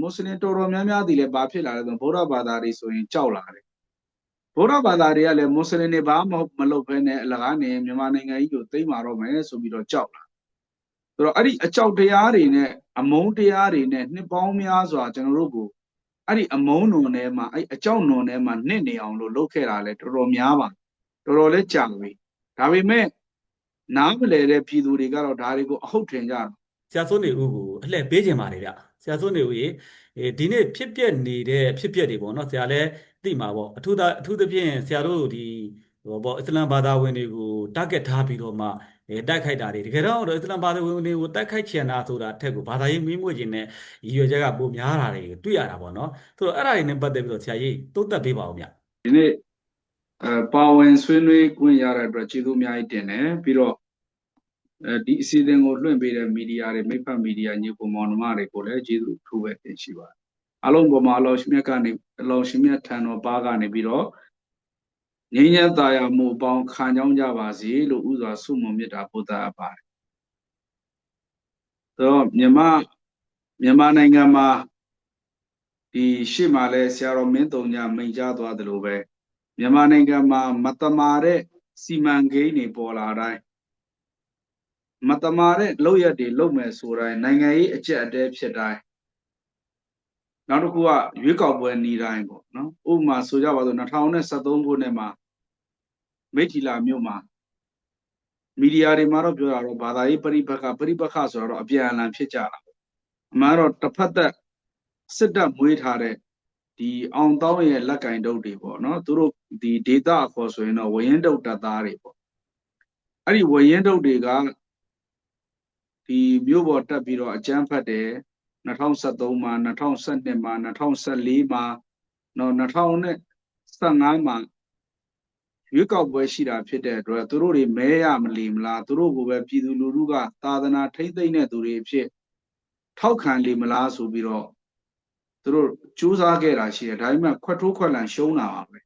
မွတ်စလင်တော်တော်များများဒီလည်းဘာဖြစ်လာလဲဆိုတော့ဗုဒ္ဓဘာသာတွေဆိုရင်ကြောက်လာတယ်ဗုဒ္ဓဘာသာတွေကလည်းမွတ်စလင်တွေဘာမှမလုပ်ဘဲနဲ့အလကားနဲ့မြန်မာနိုင်ငံကြီးကိုသိမ်းမာတော့မယ်ဆိုပြီးတော့ကြောက်လာဆိုတော့အဲ့ဒီအကြောက်တရားတွေနဲ့အမုန်းတရားတွေနဲ့နှစ်ပေါင်းများစွာကျွန်တော်တို့ကိုအဲ့ဒီအမုန်းနုံထဲမှာအဲ့အကြောက်နုံထဲမှာနှစ်နေအောင်လို့လုပ်ခဲ့တာလဲတော်တော်များပါတော်တော်လေးကြာပြီဒါပေမဲ့နားမလဲတဲ့ပြည်သူတွေကတော့ဒါတွေကိုအဟုတ်ထင်ကြတာဆရာစိုးနေဦးကိုအလှည့်ပေးခြင်းပါတယ်ဗျ ဆရာစိုးနေဦးရေဒီနေ့ဖြစ်ပျက်နေတဲ့ဖြစ်ပျက်တွေပေါ့နော်ဆရာလည်းသိမှာပေါ့အထူးသအထူးသဖြင့်ဆရာတို့ဒီဟောပေါ့အစ္စလမ်ဘာသာဝင်တွေကို target ထားပြီးတော့မှအဲတိုက်ခိုက်တာတွေတကယ်တော့အစ္စလမ်ဘာသာဝင်တွေကိုတိုက်ခိုက်ချင်တာဆိုတာအထက်ကိုဘာသာရေးမီးမွေ့ခြင်းနဲ့ရည်ရွယ်ချက်ကပိုများတာတွေတွေ့ရတာပေါ့နော်ဆိုတော့အဲ့ဒါတွေနဲ့ပတ်သက်ပြီးတော့ဆရာကြီးသုံးသပ်ပေးပါဦးဗျဒီနေ့အဲပါဝင်ဆွေးနွေးခွင့်ရတဲ့အတွက်ကျေးဇူးအများကြီးတင်တယ်ပြီးတော့ အဲဒီအစီအစဉ်ကိုလွှင့်ပေးတဲ့မီဒီယာတွေမိဖက်မီဒီယာညီကိုမောင်နှမတွေကိုလည်းကျေးဇူးအထူးပဲတင်ရှိပါတယ်အလုံးပေါ်မှာအလောရှင်မြတ်ကနေအလောရှင်မြတ်ထံတော်ပါကနေပြီးတော့ငြိမ်းချမ်းသာယာမှုအပေါင်းခံကြောင်းကြပါစေလို့ဥစွာဆုမွန်မြတ်တာပို့သအပ်ပါတယ်။ဆိုတော့မြန်မာမြန်မာနိုင်ငံမှာဒီရှေ့မှာလဲဆရာတော်မင်းတုံညမိန်ကြားသွားသလိုပဲမြန်မာနိုင်ငံမှာမတမာတဲ့စီမံကိန်းတွေပေါ်လာတိုင်း မတမာတဲ့လုပ်ရက်တွေလုပ်မယ်ဆိုတိုင်းနိုင်ငံရေးအကျက်အတဲဖြစ်တိုင်းနောက်တစ်ခုကရွေးကောက်ပွဲနေတိုင်းပေါ့နော်ဥပမာဆိုကြပါစို့2013ခုနှစ်မှာမိထီလာမြို့မှာမီဒီယာတွေမှာတော့ပြောတာတော့ဘာသာရေးပရိပက္ခပရိပက္ခဆိုတော့အပြန်အလှန်ဖြစ်ကြတာပေါ့အမှန်တော့တစ်ဖက်သက်စစ်တပ်မွေးထားတဲ့ဒီအောင်တောင်းရဲ့လက်ကင်တုပ်တွေပေါ့နော်သူတို့ဒီဒေတာအခေါ်ဆိုရင်တော့ဝရင်တုပ်တပ်သားတွေပေါ့အဲ့ဒီဝရင်တုပ်တွေက ဒီမြို့ပေါ်တက်ပြီးတော့အကြမ်းဖက်တယ်2013မှာ2012မှာ2014မှာနော်2015မှာရွေးကောက်ပွဲရှိတာဖြစ်တဲ့အတွက်သူတို့တွေမဲရမလီမလားသူတို့ကိုပဲပြည်သူလူထုကသာသနာထိမ့်သိမ့်တဲ့သူတွေအဖြစ်ထောက်ခံလီမလားဆိုပြီးတော့သူတို့စူးစမ်းခဲ့တာရှိတယ်ဒါပေမဲ့ခွက်ထိုးခွက်လန်ရှုံးတာပါပဲ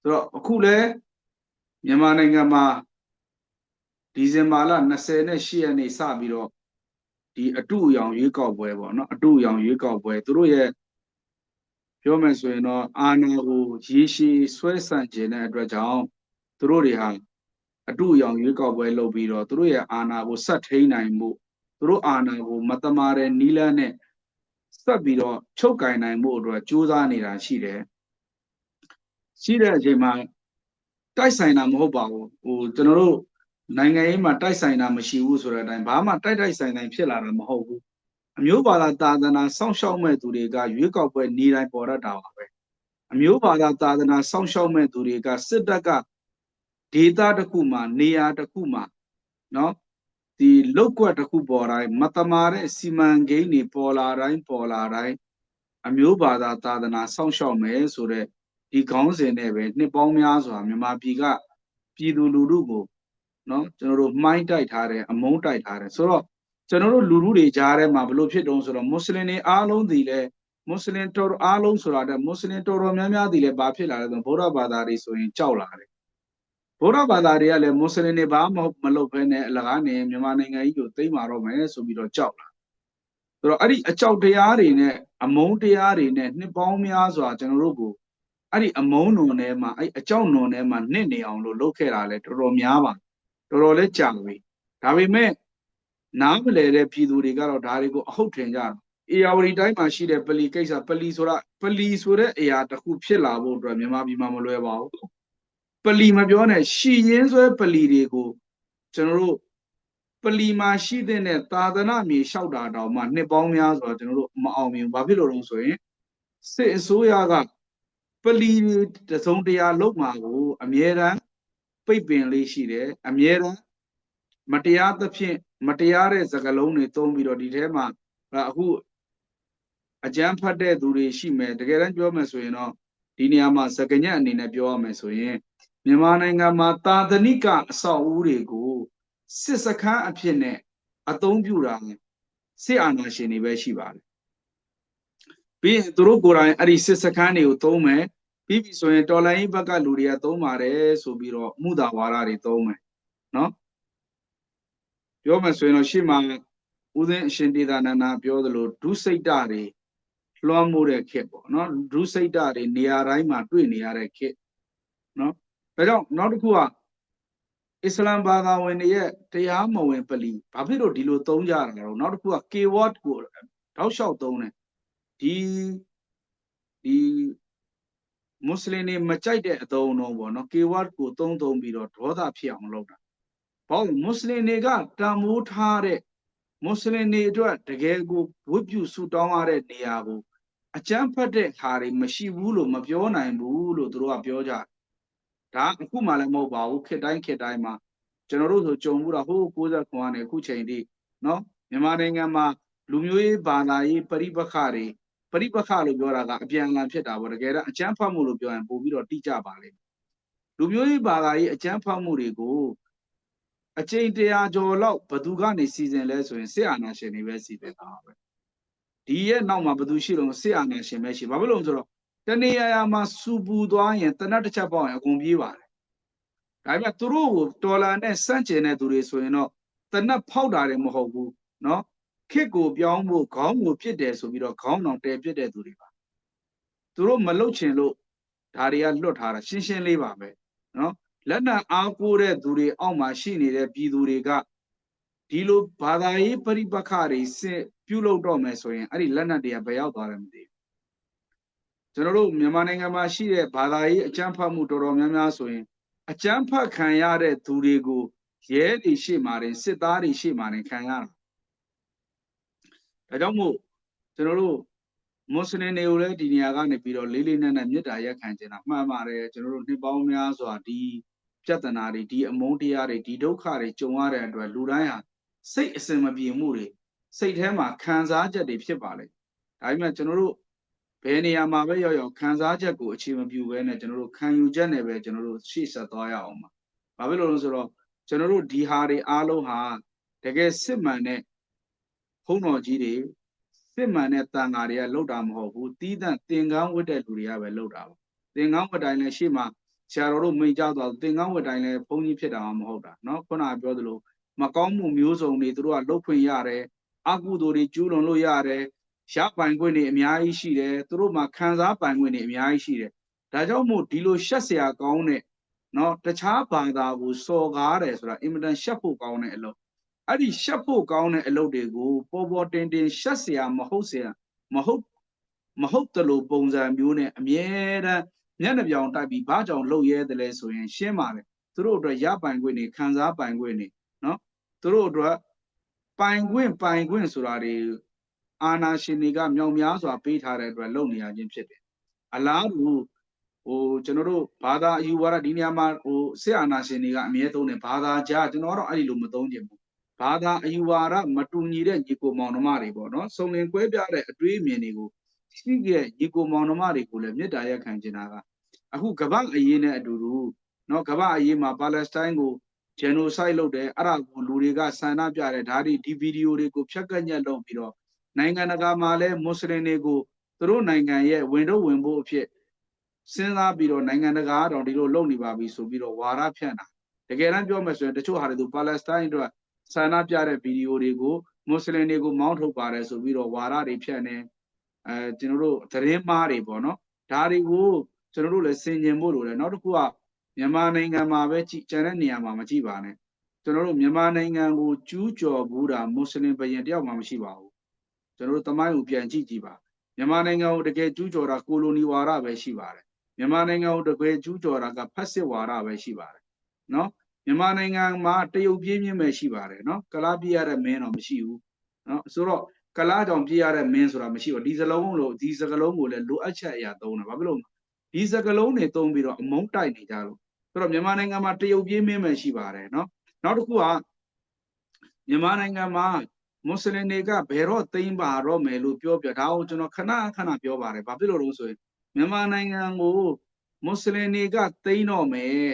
ဆိုတော့အခုလဲမြန်မာနိုင်ငံမှာ ဒီဇင်ဘာလ28ရက်နေ့စပြီးတော့ဒီအတူအယောင်ရွေးကောက်ပွဲပေါ့နော်အတူအယောင်ရွေးကောက်ပွဲသူတို့ရဲ့ပြောမယ်ဆိုရင်တော့အာဏာကိုရေရှည်ဆွဲဆန့်ကျင်တဲ့အတွက်ကြောင့်သူတို့တွေဟာအတူအယောင်ရွေးကောက်ပွဲလုပ်ပြီးတော့သူတို့ရဲ့အာဏာကိုဆက်ထိန်နိုင်မှုသူတို့အာဏာကိုမတမာတဲ့နီးလန်းနဲ့ဆက်ပြီးတော့ချုပ်ကင်နိုင်မှုအတွက်ကြိုးစားနေတာရှိတယ်ရှိတဲ့အချိန်မှာတိုက်ဆိုင်တာမဟုတ်ပါဘူးဟိုကျွန်တော်တို့ နိုင်ငံရေးမှာတိုက်ဆိုင်တာမရှိဘူးဆိုတဲ့အတိုင်းဘာမှတိုက်တိုက်ဆိုင်ဆိုင်ဖြစ်လာတာမဟုတ်ဘူးအမျိုးဘာသာသာသနာစောင့်ရှောက်မဲ့သူတွေကရွေးကောက်ပွဲနေတိုင်းပေါ်ရတာပါပဲအမျိုးဘာသာသာသနာစောင့်ရှောက်မဲ့သူတွေကစစ်တပ်ကဒေသတစ်ခုမှာနေရာတစ်ခုမှာเนาะဒီလောက်ကွက်တစ်ခုပေါ်တိုင်းမတမာတဲ့စီမံကိန်းတွေပေါ်လာတိုင်းပေါ်လာတိုင်းအမျိုးဘာသာသာသနာစောင့်ရှောက်မယ်ဆိုတဲ့ဒီခေါင်းစဉ်နဲ့ပဲနှစ်ပေါင်းများစွာမြန်မာပြည်ကပြည်သူလူထုကို နော်ကျွန်တော်တို့မှိုင်းတိုက်ထားတယ်အမုန်းတိုက်ထားတယ်ဆိုတော့ကျွန်တော်တို့လူလူတွေကြားထဲမှာဘလို့ဖြစ်တုံးဆိုတော့မွတ်စလင်တွေအားလုံးဒီလဲမွတ်စလင်တော်အားလုံးဆိုတာတဲ့မွတ်စလင်တော်တော်များများဒီလဲဘာဖြစ်လာလဲဆိုတော့ဗုဒ္ဓဘာသာတွေဆိုရင်ကြောက်လာတယ်ဗုဒ္ဓဘာသာတွေကလည်းမွတ်စလင်တွေဘာမှမလုပ်ဘဲနဲ့အလကားနဲ့မြန်မာနိုင်ငံကြီးကိုသိမ်းမာတော့မယ်ဆိုပြီးတော့ကြောက်လာဆိုတော့အဲ့ဒီအကြောက်တရားတွေနဲ့အမုန်းတရားတွေနဲ့နှစ်ပေါင်းများစွာကျွန်တော်တို့ကိုအဲ့ဒီအမုန်းနုံထဲမှာအဲ့အကြောက်နုံထဲမှာနှစ်နေအောင်လို့လုပ်ခဲ့တာလဲတော်တော်များပါ တော်တော်လေးကြာပြီဒါပေမဲ့နားမလဲတဲ့ပြည်သူတွေကတော့ဒါတွေကိုအဟုတ်ထင်ကြတာအေယာဝတီတိုင်းမှာရှိတဲ့ပလီကိစ္စပလီဆိုတာပလီဆိုတဲ့အရာတစ်ခုဖြစ်လာဖို့အတွက်မြန်မာပြည်မှာမလွယ်ပါဘူးပလီမပြောနဲ့ရှီရင်းဆွဲပလီတွေကိုကျွန်တော်တို့ပလီမှာရှိတဲ့သာသနာမြေလျှောက်တာတောင်မှနှစ်ပေါင်းများစွာကျွန်တော်တို့မအောင်မြင်ဘာဖြစ်လို့လဲဆိုရင်စစ်အစိုးရကပလီတစုံတရာလုံးမှာကိုအမြဲတမ်း ပိတ်ပင်လေးရှိတယ်အမြဲတမ်းမတရားသဖြင့်မတရားတဲ့စကားလုံးတွေသုံးပြီးတော့ဒီထဲမှာအခုအကြမ်းဖတ်တဲ့သူတွေရှိမယ်တကယ်တမ်းပြောမယ်ဆိုရင်တော့ဒီနေရာမှာစကညက်အနေနဲ့ပြောရမယ်ဆိုရင်မြန်မာနိုင်ငံမှာသာသနိကအဆောက်အဦတွေကိုစစ်စခန်းအဖြစ်နဲ့အသုံးပြုတာစစ်အာဏာရှင်တွေပဲရှိပါတယ်ပြီးရင်သူတို့ကိုယ်တိုင်အဲ့ဒီစစ်စခန်းတွေကိုသုံးမယ် ပြီးပြီဆိုရင်တော်လိုင်းဘက်ကလူတွေကသုံးပါတယ်ဆိုပြီးတော့မှုသာဝါဒတွေသုံးမယ်နော်ပြောမယ်ဆိုရင်တော့ရှေ့မှာဦးသိန်းအရှင်ဒေသနာနာပြောသလိုဒုစိတ်တတွေလွှမ်းမိုးတဲ့ခေတ်ပေါ့နော်ဒုစိတ်တတွေနေရာတိုင်းမှာတွေ့နေရတဲ့ခေတ်နော်ဒါကြောင့်နောက်တစ်ခုကအစ္စလမ်ဘာသာဝင်တွေရဲ့တရားမဝင်ပလီဘာဖြစ်လို့ဒီလိုသုံးကြတာလဲတော့နောက်တစ်ခုက keyword ကိုတောက်လျှောက်သုံးတယ်ဒီဒီ မွတ်စလင်တွေမကြိုက်တဲ့အသုံးအနှုန်းပေါ့နော် keyword ကိုသုံးသုံးပြီးတော့ဒေါသဖြစ်အောင်လုပ်တာဘာလို့မွတ်စလင်တွေကတန်မိုးထားတဲ့မွတ်စလင်တွေအတွက်တကယ်ကိုဝတ်ပြုဆူတောင်းရတဲ့နေရာကိုအကျန်းဖတ်တဲ့ခါတွေမရှိဘူးလို့မပြောနိုင်ဘူးလို့သူတို့ကပြောကြတယ်ဒါအခုမှလည်းမဟုတ်ပါဘူးခေတ်တိုင်းခေတ်တိုင်းမှာကျွန်တော်တို့ဆိုကြုံမှုတော့ဟိုး69ခုကနေအခုချိန်ထိနော်မြန်မာနိုင်ငံမှာလူမျိုးရေးဘာသာရေးပရိပခတွေ ပရိပခလို့ပြောတာကအပြန်အလှန်ဖြစ်တာပေါ့တကယ်တော့အကျန်းဖတ်မှုလို့ပြောရင်ပို့ပြီးတော့တိကျပါလိမ့်မယ်လူမျိုးရေးဘာသာရေးအကျန်းဖတ်မှုတွေကိုအကျိန်တရားကျော်လောက်ဘသူကနေစီစဉ်လဲဆိုရင်စစ်အာဏာရှင်တွေပဲစီစဉ်တာပဲဒီရဲ့နောက်မှာဘသူရှိလို့စစ်အာဏာရှင်ပဲရှိဘာဖြစ်လို့လဲဆိုတော့တနေရာရာမှာစူပူသွားရင်တနတ်တစ်ချက်ပေါက်ရင်အကုန်ပြေးပါတယ်ဒါပေမဲ့သူတို့ကိုတော်လာနဲ့စန့်ကျင်တဲ့သူတွေဆိုရင်တော့တနတ်ဖောက်တာတွေမဟုတ်ဘူးเนาะ ခစ်ကိုပြောင်းဖို့ခေါင်းကိုပြစ်တယ်ဆိုပြီးတော့ခေါင်းတော်တယ်ပြစ်တဲ့သူတွေပါသူတို့မလုတ်ချင်လို့ဒါတွေကလွတ်ထားတာရှင်းရှင်းလေးပါပဲနော်လက်နက်အားကိုးတဲ့သူတွေအောက်မှာရှိနေတဲ့ပြည်သူတွေကဒီလိုဘာသာရေးပရိပခတွေစပြုလုပ်တော့မယ်ဆိုရင်အဲ့ဒီလက်နက်တွေကဘယ်ရောက်သွားတယ်မသိဘူးကျွန်တော်တို့မြန်မာနိုင်ငံမှာရှိတဲ့ဘာသာရေးအကြမ်းဖက်မှုတော်တော်များများဆိုရင်အကြမ်းဖက်ခံရတဲ့သူတွေကိုရဲတွေရှေ့မှာတင်စစ်သားတွေရှေ့မှာတင်ခံရတာ ဒါကြောင့်မို့ကျွန်တော်တို့မွတ်စလင်တွေကိုလည်းဒီနေရာကနေပြီးတော့လေးလေးနက်နက်မေတ္တာရက်ခံခြင်းတာမှန်ပါတယ်ကျွန်တော်တို့နှစ်ပေါင်းများစွာဒီပြဿနာတွေဒီအမုန်းတရားတွေဒီဒုက္ခတွေကြုံရတဲ့အတွက်လူတိုင်းဟာစိတ်အစင်မပြေမှုတွေစိတ်ထဲမှာခံစားချက်တွေဖြစ်ပါလေဒါပေမဲ့ကျွန်တော်တို့ဘယ်နေရာမှာပဲရောက်ရောက်ခံစားချက်ကိုအခြေမပြုဘဲနဲ့ကျွန်တော်တို့ခံယူချက်နဲ့ပဲကျွန်တော်တို့ရှေ့ဆက်သွားရအောင်ပါဘာဖြစ်လို့လဲဆိုတော့ကျွန်တော်တို့ဒီဟာတွေအားလုံးဟာတကယ်စစ်မှန်တဲ့ ဘုံတော်ကြီးတွေစစ်မှန်တဲ့တန်ဃာတွေကလှုပ်တာမဟုတ်ဘူးတီးသန့်သင်္ကန်းဝတ်တဲ့လူတွေကပဲလှုပ်တာပါသင်္ကန်းဝတ်တိုင်းလည်းရှေ့မှာဆရာတော်တို့မိန့်ကြားသွားသင်္ကန်းဝတ်တိုင်းလည်းဘုန်းကြီးဖြစ်တာမှမဟုတ်တာเนาะခုနကပြောသလိုမကောင်းမှုမျိုးစုံတွေသူတို့ကလှုပ်ခွင့်ရတယ်အကုသိုလ်တွေကျူးလွန်လို့ရတယ်ရပိုင်ခွင့်တွေအများကြီးရှိတယ်သူတို့မှာခံစားပိုင်ခွင့်တွေအများကြီးရှိတယ်ဒါကြောင့်မို့ဒီလိုရှက်เสียကောင်းတဲ့เนาะတခြားဘာသာကိုစော်ကားတယ်ဆိုတာအင်မတန်ရှက်ဖို့ကောင်းတဲ့အလုပ် အဲ့ဒီရှက်ဖို့ကောင်းတဲ့အလုပ်တွေကိုပေါ်ပေါ်တင်တင်ရှက်เสียမဟုတ်เสียမဟုတ်မဟုတ်တလို့ပုံစံမျိုးနဲ့အမြဲတမ်းမျက်နှာပြောင်တိုက်ပြီးဘာကြောင့်လှုပ်ရဲတယ်လဲဆိုရင်ရှင်းပါတယ်သူတို့အတွက်ရပိုင်ခွင့်တွေခံစားပိုင်ခွင့်တွေเนาะသူတို့အတွက်ပိုင်ခွင့်ပိုင်ခွင့်ဆိုတာတွေအာနာရှင်တွေကမြောင်များစွာပေးထားတဲ့အတွက်လုပ်နေရခြင်းဖြစ်တယ်အလားတူဟိုကျွန်တော်တို့ဘာသာအယူဝါဒဒီနေရာမှာဟိုစစ်အာဏာရှင်တွေကအမြဲသုံးတယ်ဘာသာကြားကျွန်တော်ကတော့အဲ့ဒီလိုမသုံးချင်ဘူး ဘာသာအယူဝါဒမတူညီတဲ့ညီကိုမောင်နှမတွေပေါ့နော်စုံလင်ကွဲပြားတဲ့အတွေးအမြင်တွေကိုရှိခဲ့ညီကိုမောင်နှမတွေကိုလည်းမေတ္တာရက်ခံချင်တာကအခုကမ္ဘာအရေးနဲ့အတူတူနော်ကမ္ဘာအရေးမှာပါလက်စတိုင်းကို genocide လုပ်တယ်အဲ့ဒါကိုလူတွေကဆန္ဒပြတယ်ဒါဒီဒီဗီဒီယိုတွေကိုဖြတ်ကတ်ညက်လုပ်ပြီးတော့နိုင်ငံတကာမှာလည်းမွတ်စလင်တွေကိုသူတို့နိုင်ငံရဲ့ဝင်တော့ဝင်ဖို့အဖြစ်စဉ်းစားပြီးတော့နိုင်ငံတကာတော့ဒီလိုလုပ်နေပါပြီဆိုပြီးတော့ဝါဒဖြန့်တာတကယ်တမ်းပြောမယ်ဆိုရင်တချို့ဟာတွေသူပါလက်စတိုင်းအတွက် ဆန္ဒပြတဲ့ဗီဒီယိုတွေကိုမွတ်စလင်တွေကိုမောင်းထုတ်ပါတယ်ဆိုပြီးတော့ဝါဒတွေဖြန့်နေအဲကျွန်တော်တို့သတင်းမှားတွေပေါ့နော်ဒါတွေကိုကျွန်တော်တို့လည်းဆင်ញင်ဖို့လိုတယ်နောက်တစ်ခုကမြန်မာနိုင်ငံမှာပဲကြည်ကျန်တဲ့နေရာမှာမကြည့်ပါနဲ့ကျွန်တော်တို့မြန်မာနိုင်ငံကိုကျူးကျော်ဘူးတာမွတ်စလင်ဘယင်တယောက်မှမရှိပါဘူးကျွန်တော်တို့တမိုင်းကိုပြန်ကြည့်ကြည့်ပါမြန်မာနိုင်ငံကိုတကယ်ကျူးကျော်တာကိုလိုနီဝါဒပဲရှိပါတယ်မြန်မာနိုင်ငံကိုတကယ်ကျူးကျော်တာကဖက်စစ်ဝါဒပဲရှိပါတယ်နော် မြန်မာနိုင်ငံမှာတရုတ်ပြင်းပြင်းပဲရှိပါတယ်နော်ကလားပြရတဲ့မင်းတော့မရှိဘူးနော်ဆိုတော့ကလားကြောင့်ပြရတဲ့မင်းဆိုတာမရှိဘူးဒီစလုံးလို့ဒီစကလုံးကိုလည်းလိုအပ်ချက်အရာသုံးတယ်ဘာဖြစ်လို့ဒီစကလုံးတွေသုံးပြီးတော့အမုန်းတိုက်နေကြလို့ဆိုတော့မြန်မာနိုင်ငံမှာတရုတ်ပြင်းပြင်းပဲရှိပါတယ်နော်နောက်တစ်ခုကမြန်မာနိုင်ငံမှာမွတ်စလင်တွေကဘယ်တော့သိမ်းပါတော့မယ်လို့ပြောပြဒါကိုကျွန်တော်ခဏခဏပြောပါတယ်ဘာဖြစ်လို့လဲဆိုရင်မြန်မာနိုင်ငံကိုမွတ်စလင်တွေကသိမ်းတော့မယ်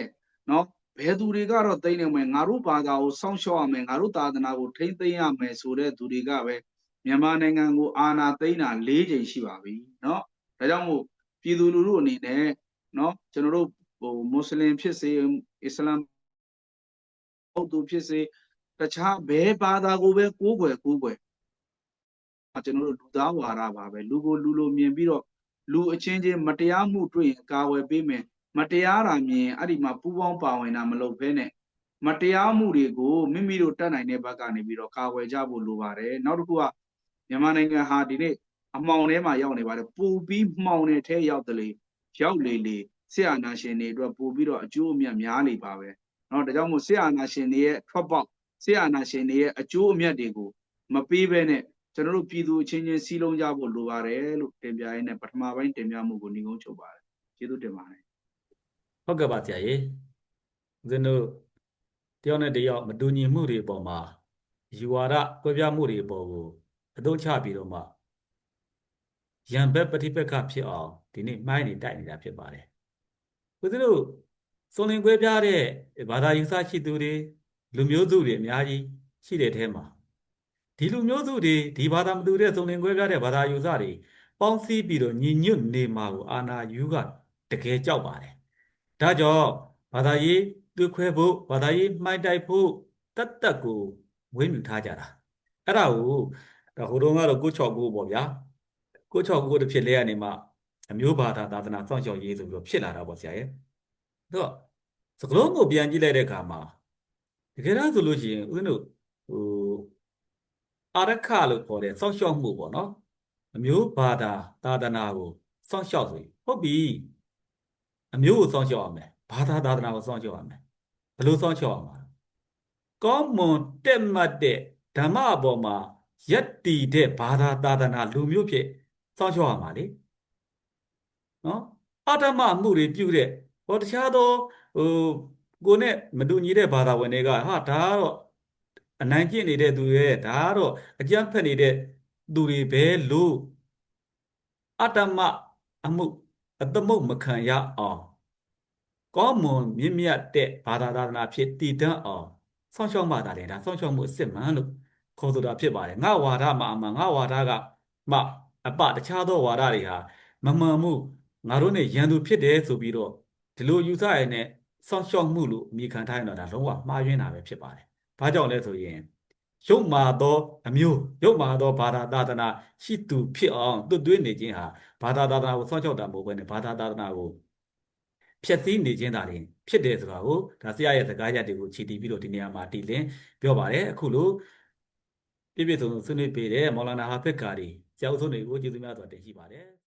နော် ဘယ်သူတွေကတော့သိနေမယ်ငါတို့ဘာသာကိုစောင့်ရှောက်ရမယ်ငါတို့သာသနာကိုထိမ့်သိမ်းရမယ်ဆိုတဲ့သူတွေကပဲမြန်မာနိုင်ငံကိုအာဏာသိမ်းတာ၄ချိန်ရှိပါပြီเนาะဒါကြောင့်မို့ပြည်သူလူထုအနေနဲ့เนาะကျွန်တော်တို့ဟိုမွတ်စလင်ဖြစ်စေအစ္စလာမ်ဟုတ်သူဖြစ်စေတခြားဘယ်ဘာသာကိုပဲကိုးကွယ်ကိုးကွယ် ကျွန်တော်တို့လူသားဝါဒပါပဲလူကိုလူလိုမြင်ပြီးတော့လူအချင်းချင်းမတရားမှုတွေ့ရင်ကာဝယ်ပေးမယ် မတရားတာမြင်အဲ့ဒီမှာပူးပေါင်းပါဝင်တာမလုပ်ဘဲနဲ့မတရားမှုတွေကိုမိမိတို့တတ်နိုင်တဲ့ဘက်ကနေပြီးတော့ကာဝယ်ကြဖို့လိုပါတယ်နောက်တစ်ခုကမြန်မာနိုင်ငံဟာဒီနေ့အမှောင်ထဲမှာရောက်နေပါတယ်ပူပြီးမှောင်တဲ့ထဲရောက်တယ်လေရောက်လေလေဆရာနာရှင်တွေအတွက်ပို့ပြီးတော့အကျိုးအမြတ်များနေပါပဲเนาะဒါကြောင့်မို့ဆရာနာရှင်တွေရဲ့ထွက်ပေါက်ဆရာနာရှင်တွေရဲ့အကျိုးအမြတ်တွေကိုမပေးဘဲနဲ့ကျွန်တော်တို့ပြည်သူအချင်းချင်းစီးလုံးကြဖို့လိုပါတယ်လို့တင်ပြရင်းနဲ့ပထမပိုင်းတင်ပြမှုကိုညီကုန်းချုပ်ပါတယ်ကျေးဇူးတင်ပါတယ် ဟုတ်ကဲ့ပါဆရာကြီးဦးဇင်းတို့တယောက်နဲ့တယောက်မတူညီမှုတွေအပေါ်မှာယူဝါဒကွဲပြားမှုတွေအပေါ်ကိုအသုံးချပြီးတော့မှရံဘက်ပฏิပက္ခဖြစ်အောင်ဒီနေ့မိုင်းနေတိုက်နေတာဖြစ်ပါတယ်ဦးဇင်းတို့စုံလင်ကွဲပြားတဲ့ဘာသာယူဆရှိသူတွေလူမျိုးစုတွေအများကြီးရှိတဲ့ထဲမှာဒီလူမျိုးစုတွေဒီဘာသာမတူတဲ့စုံလင်ကွဲပြားတဲ့ဘာသာယူဆတွေပေါင်းစည်းပြီးတော့ညီညွတ်နေမှာကိုအာနာယူကတကယ်ကြောက်ပါတယ် ဒါကြောင့်ဘာသာရေးသွေးခွဲဖို့ဘာသာရေးမှိုင်းတိုက်ဖို့တတ်တတ်ကိုဝေးမြူထားကြတာအဲ့ဒါကိုဒါဟိုတုန်းကတော့ကိုချော်ကိုပေါ့ဗျာကိုချော်ကိုတစ်ဖြစ်လဲကနေမှအမျိုးဘာသာသာသနာစောင့်ရှောက်ရေးဆိုပြီးတော့ဖြစ်လာတာပေါ့ဆရာရဲ့တော့စကလုံးကိုပြန်ကြည့်လိုက်တဲ့အခါမှာတကယ်တော့ဆိုလို့ရှိရင်ဦးဇင်းတို့ဟိုအာရခလို့ခေါ်တဲ့စောင့်ရှောက်မှုပေါ့နော်အမျိုးဘာသာသာသနာကိုစောင့်ရှောက်ဆိုရင်ဟုတ်ပြီ အမျိုးကိုစောင့်ရှောက်ရမယ်ဘာသာသာသနာကိုစောင့်ရှောက်ရမယ်ဘယ်လိုစောင့်ရှောက်ရမှာလဲကောင်းမွန်တက်မှတ်တဲ့ဓမ္မအပေါ်မှာယက်တီတဲ့ဘာသာသာသနာလူမျိုးဖြစ်စောင့်ရှောက်ရမှာလေနော်အတ္တမမှုတွေပြုတဲ့ဟောတခြားသောဟိုကိုနဲ့မတူညီတဲ့ဘာသာဝင်တွေကဟာဒါကတော့အနိုင်ကျင့်နေတဲ့သူရဲ့ဒါကတော့အကြမ်းဖက်နေတဲ့သူတွေပဲလို့အတ္တမအမှု အတ္တမုတ်မခံရအောင်ကောင်းမွန်မြင့်မြတ်တဲ့ဘာသာသာသနာဖြစ်တည်တံ့အောင်စောင့်ရှောက်မှသာလေဒါစောင့်ရှောက်မှုအစစ်မှန်လို့ခေါ်ဆိုတာဖြစ်ပါတယ်ငါဝါဒမှာအမှန်ငါဝါဒကမှအပတခြားသောဝါဒတွေဟာမမှန်မှုငါတို့ ਨੇ ရန်သူဖြစ်တယ်ဆိုပြီးတော့ဒီလိုယူဆရတဲ့စောင့်ရှောက်မှုလို့အမိခံထားရင်တော့ဒါလုံးဝမှားယွင်းတာပဲဖြစ်ပါတယ်။ဘာကြောင့်လဲဆိုရင် ရုပ်မာသောအမျိုးရုပ်မာသောဘာသာသာသနာရှိသူဖြစ်အောင်တွတ်သွင်းနေခြင်းဟာဘာသာသာသနာကိုစောင့်ရှောက်တာမဟုတ်ဘဲနဲ့ဘာသာသာသနာကိုဖြည့်ဆည်းနေခြင်းသာလျှင်ဖြစ်တယ်ဆိုတာကိုဒါဆရာရဲ့စကားရပ်တွေကိုခြေတည်ပြီးတော့ဒီနေရာမှာတည်လင်းပြောပါတယ်အခုလိုပြည့်ပြည့်စုံစုံဆွေးနွေးပေးတဲ့မော်လာနာဟာဖက်ကာဒီဆရာဦးဆုံးတွေကိုကျေးဇူးများစွာတင်ရှိပါတယ်